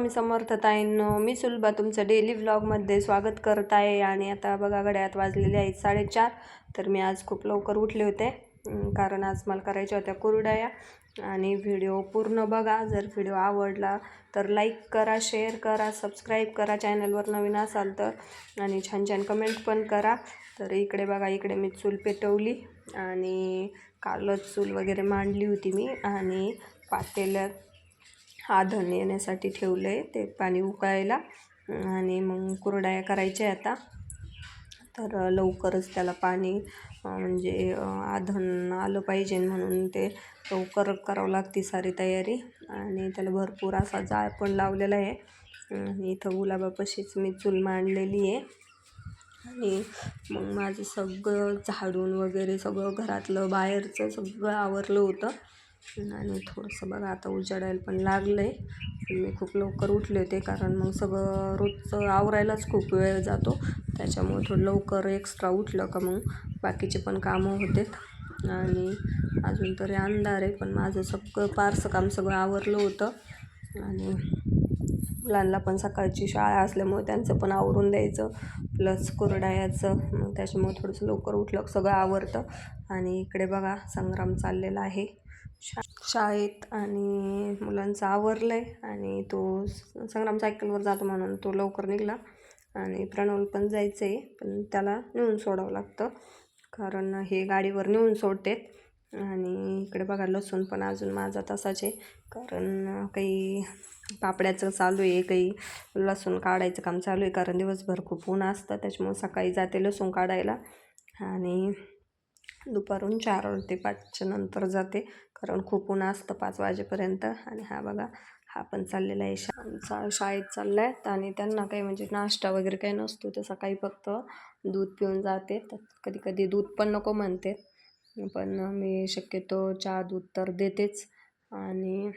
स्वामी समर्थताईंनो मी सुलभा तुमचं डेली व्लॉगमध्ये स्वागत करत आहे. आणि आता बघा घड्यात वाजलेले आहेत साडेचार. तर मी आज खूप लवकर उठले होते कारण आज मला करायच्या होत्या कुरडया. आणि व्हिडिओ पूर्ण बघा. जर व्हिडिओ आवडला तर लाईक करा शेअर करा सबस्क्राईब करा. चॅनलवर नवीन असाल तर. आणि छान छान कमेंट पण करा. तर इकडे बघा इकडे मी चूल पेटवली. आणि कालच चूल वगैरे मांडली होती मी. आणि पातेल्यात आधण येण्यासाठी ठेवलं आहे ते पाणी उकळायला. आणि मग कुरडया करायच्या आता. तर लवकरच त्याला पाणी म्हणजे आधण आलं पाहिजे म्हणून ते लवकर करावं लागते सारी तयारी. आणि त्याला भरपूर असा जाळ पण लावलेला आहे. आणि इथं गुलाबापाशीच मी चूल मांडलेली आहे. आणि मग माझं सगळं झाडून वगैरे सगळं घरातलं बाहेरचं सगळं आवरलं होतं. आणि थोडंसं बघा आता उजाडायला पण लागलं आहे मी खूप लवकर उठले होते कारण मग सगळं रोजचं आवरायलाच खूप वेळ जातो. त्याच्यामुळे थोडं लवकर एक्स्ट्रा उठलं का मग बाकीचे पण कामं होतेत. आणि अजून तरी अंधार आहे पण माझं सगळं पारसं काम सगळं आवरलं होतं. आणि मुलांना पण सकाळची शाळा असल्यामुळे त्यांचं पण आवरून द्यायचं प्लस कुरडायाचं. मग त्याच्यामुळे थोडंसं लवकर उठलं सगळं आवरतं. आणि इकडे बघा संग्राम चाललेला आहे. शा शाळेत आणि मुलांचं आवरलं आहे आणि तो स- संग्राम सायकलवर जातो म्हणून तो लवकर निघाला. आणि प्रणवला पण जायचं आहे पण त्याला नेऊन सोडावं लागतं. कारण हे गाडीवर नेऊन सोडतेत. आणि इकडे बघा लसूण पण अजून माझा तसाच आहे. कारण काही पापड्याचं चालू आहे काही लसूण काढायचं काम चालू आहे. कारण दिवसभर खूप ऊन असतं त्याच्यामुळे सकाळी जाते लसूण काढायला. आणि दुपारून चार ते पाचच्या नंतर जाते. कारण खूप ऊन असतं पाच वाजेपर्यंत. आणि हा बघा हा पण चाललेला आहे. शा शाळेत चालला आहे आणि त्यांना काही म्हणजे नाश्ता वगैरे काही नसतो. ते सकाळी फक्त दूध पिऊन जाते. तर कधी कधी दूध पण नको म्हणते. पण मी शक्यतो चहा दूध तर देतेच. आणि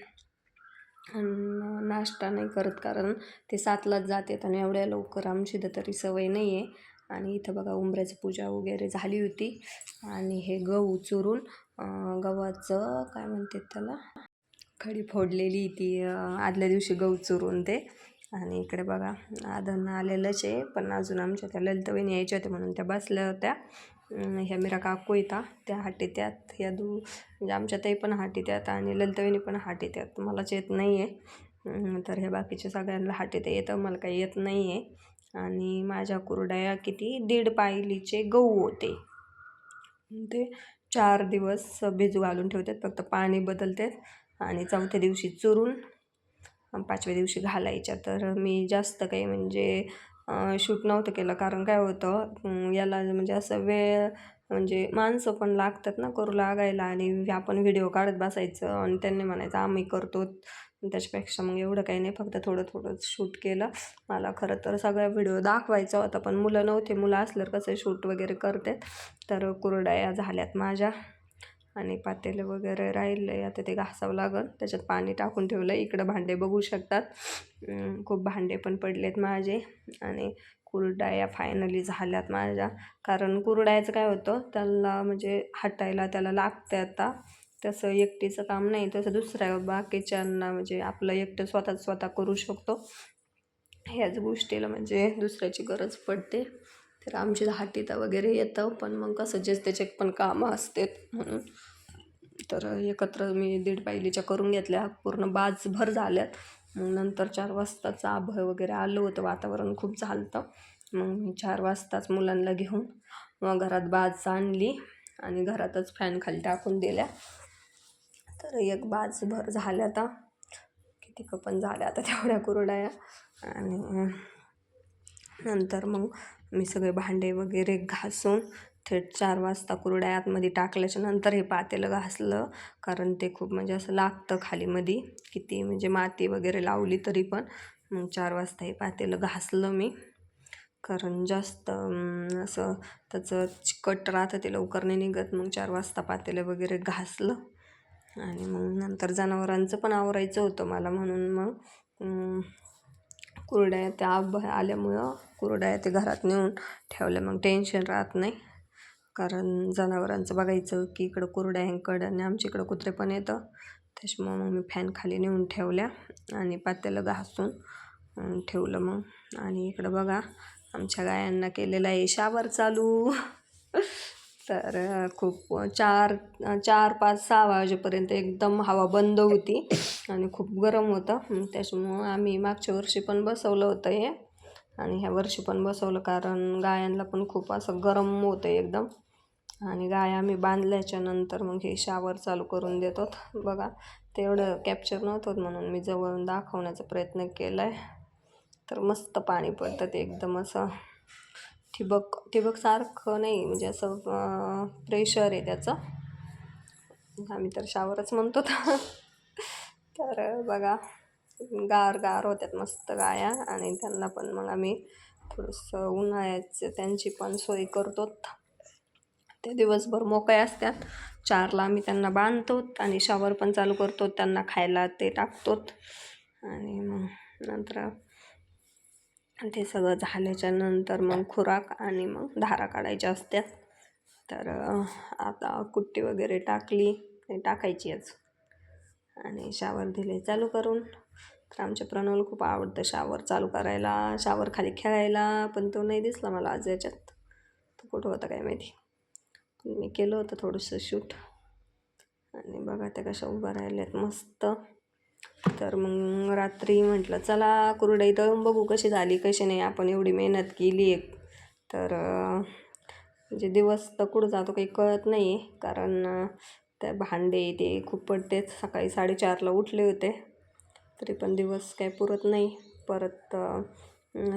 नाश्ता नाही करत. कारण ते सातलाच जातात. आणि एवढ्या लवकर आमची तर तरी सवय नाही आहे आणि इथं बघा उंबऱ्याची पूजा वगैरे झाली होती. आणि हे गहू चुरून गव्हाचं काय म्हणतात त्याला? खडी फोडलेली ती आदल्या दिवशी गहू चुरून ते. आणि इकडे बघा आधन आलेलंच आहे पण अजून आमच्या त्या ललितवहिनी यायच्या होत्या म्हणून त्या बसल्या होत्या. ह्या मेरा काकू येता त्या हाटीत्यात ह्या दू म्हणजे आमच्या ताई पण हाटीत्यात आणि ललितवहिनी पण हाटीत्यात मलाच येत नाही आहे तर हे बाकीच्या सगळ्यांना हाटीत येतं मला काही येत नाही आहे आणि माझ्या कुरडया किती? दीड पायलीचे गहू होते. ते चार दिवस भिजू घालून ठेवतात फक्त पाणी बदलतात आणि चौथ्या दिवशी चुरून पाचव्या दिवशी घालायच्या. तर मी जास्त काही म्हणजे शूट नव्हतं केलं. कारण काय होतं याला म्हणजे असं वेळ म्हणजे माणसं पण लागतात ना करू लागायला आणि आपण व्हिडिओ काढत बसायचं आणि त्यांनी म्हणायचं आम्ही करतो. त्याच्यापेक्षा मग एवढं काही नाही फक्त थोडं थोडं शूट केलं. मला खरं तर सगळा व्हिडिओ दाखवायचा होता पण मुलं नव्हते. मुलं असल्यावर कसं शूट वगैरे करतात तर कुरडया झाल्यात माझ्या आणि पातेले वगैरे राहिले आता ते घासावं लागल. त्याच्यात पाणी टाकून ठेवलं इकडं भांडे बघू शकतात. खूप भांडे पण पडलेत माझे. आणि कुरडाया फायनली झाल्यात माझ्या. कारण कुरडायचं काय होतं त्याला म्हणजे हटायला त्याला लागतं आता. तसं एकटीचं काम नाही तसं दुसऱ्या बाकीच्यांना म्हणजे आपलं एकटं स्वतः स्वतः करू शकतो. ह्याच गोष्टीला म्हणजे दुसऱ्याची गरज पडते. तर आमची हाटीता वगैरे येतं पण मग कसं जे त्याचे पण कामं असतात म्हणून. तर एकत्र मी दीड पायलीच्या करून घेतल्या पूर्ण बाजभर झाल्यात. नंतर चार वाजताचं आभळ वगैरे आलं होतं वातावरण खूप झालं मग मी चार वाजताच मुलांना घेऊन मग घरात बाज आणली आणि घरातच फॅन खाली टाकून दिल्या. तर एक बाजभर झाल्या आता. किती पण झाल्या आता तेवढ्या कुरडाया. आणि नंतर मग मी सगळे भांडे वगैरे घासून थेट चार वाजता कुरड्या आतमध्ये टाकल्याच्या नंतर हे पातेलं घासलं. कारण ते खूप म्हणजे असं लागतं खालीमध्ये. किती म्हणजे माती वगैरे लावली तरी पण. मग चार वाजता हे पातेलं घासलं मी. कारण जास्त असं त्याचं चिकट राहतं ते लवकर नाही निघत. मग चार वाजता पातेलं वगैरे घासलं. आणि मग नंतर जनावरांचं पण आवरायचं होतं मला म्हणून मग कुरड्या त्या आब आल्यामुळं कुरड्या ते घरात नेऊन ठेवल्या. मग टेन्शन राहत नाही. कारण जनावरांचं बघायचं की इकडं कुरड्या ह्यांकडं आणि आमच्या इकडं कुत्रे पण येतं. त्याच्यामुळं मग मी फॅन खाली नेऊन ठेवल्या आणि पातेलं घासून ठेवलं मग. आणि इकडं बघा आमच्या गायांना केलेलं आहे शावर चालू. तर खूप चार चार पाच सहा वाजेपर्यंत एकदम हवा बंद होती आणि खूप गरम होतं. त्याच्यामुळं आम्ही मागच्या वर्षी पण बसवलं होतं हे. आणि ह्या वर्षी पण बसवलं कारण गायांना पण खूप असं गरम होतं एकदम. आणि गाय आम्ही बांधल्याच्या नंतर मग हे शावर चालू करून देतो बघा तेवढं कॅप्चर नव्हतं म्हणून मी जवळून दाखवण्याचा प्रयत्न केला आहे तर मस्त पाणी पडतं ते एकदम असं. ठिबक ठिबकसारखं नाही म्हणजे असं प्रेशर आहे त्याचं. आम्ही तर शावरच म्हणतो. तर बघा गार गार होत्यात मस्त गाया आणि त्यांना पण मग आम्ही थोडंसं उन्हाळ्याचं त्यांची पण सोय करतो. ते दिवसभर मोकळे असतात. चारला आम्ही त्यांना बांधतो आणि शावर पण चालू करतो. त्यांना खायला ते टाकतो. आणि मग नंतर ते सगळं झाल्याच्यानंतर मग खुराक आणि मग धारा काढायच्या असत्या. तर आता कुट्टी वगैरे टाकली. आणि टाकायची आज. आणि शावर दिले चालू करून. तर आमच्या प्रणवला खूप आवडतं शावर चालू करायला शावर खाली खेळायला पण तो नाही दिसला मला आज याच्यात. तो कुठं होता काय माहिती. पण मी केलं होतं थोडंसं शूट आणि बघा त्या कशा उभ्या राहिल्यात मस्त. तर मग रात्री म्हटलं चला कुरडई तळून बघू कशी झाली कशी नाही. आपण एवढी मेहनत केली आहे. तर म्हणजे दिवस तर कुठं जातो काही कळत नाही. कारण त्या भांडे ते खूप पडतेच सकाळी साडेचारला उठले होते. तरी पण दिवस काय पुरत नाही. परत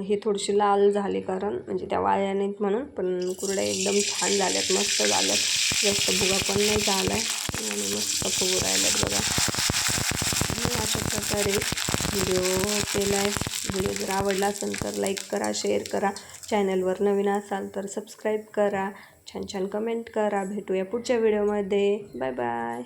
ही थोडीशी लाल झाली कारण म्हणजे त्या वाळल्या नाहीत म्हणून पण कुरड्या एकदम छान झाल्यात मस्त झाल्यात. जास्त भुगा पण नाही झाला आहे आणि मस्त फुगू राहिल्यात बघा. अशा प्रकारे व्हिडिओ केला आहे व्हिडिओ जर आवडला असेल तर लाईक करा शेअर करा. चॅनलवर नवीन असाल तर सबस्क्राईब करा. छान छान कमेंट करा. भेटूया पुढच्या व्हिडिओमध्ये बाय बाय